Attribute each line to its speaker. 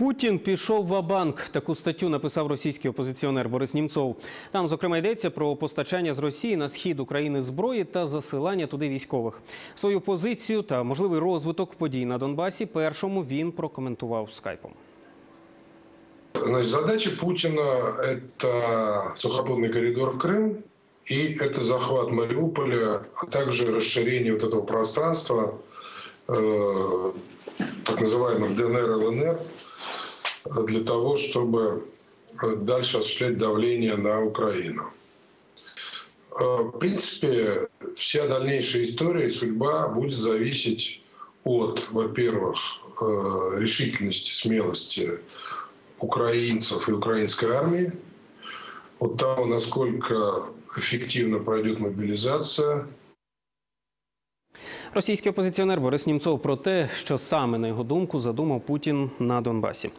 Speaker 1: Путін пішов в банк Таку статтю написав російський опозиціонер Борис Німцов. Там, зокрема, йдеться про постачання з Росії на схід України зброї та засилання туди військових. Свою позицію та можливий розвиток подій на Донбасі першому він прокоментував скайпом.
Speaker 2: Значит, задача Путина – это сухопутный коридор в Крым и это захват Мариуполя, а также расширение вот этого пространства, э, так называемых ДНР, ЛНР, э, для того, чтобы э, дальше осуществлять давление на Украину. Э, В принципе, вся дальнейшая история и судьба будет зависеть от, во-первых, э, решительности, смелости украинцев и украинской армии, от того, насколько эффективно пройдет мобилизация,
Speaker 1: Російський опозиціонер Борис Німцов про те, що саме на його думку задумав Путін на Донбасі.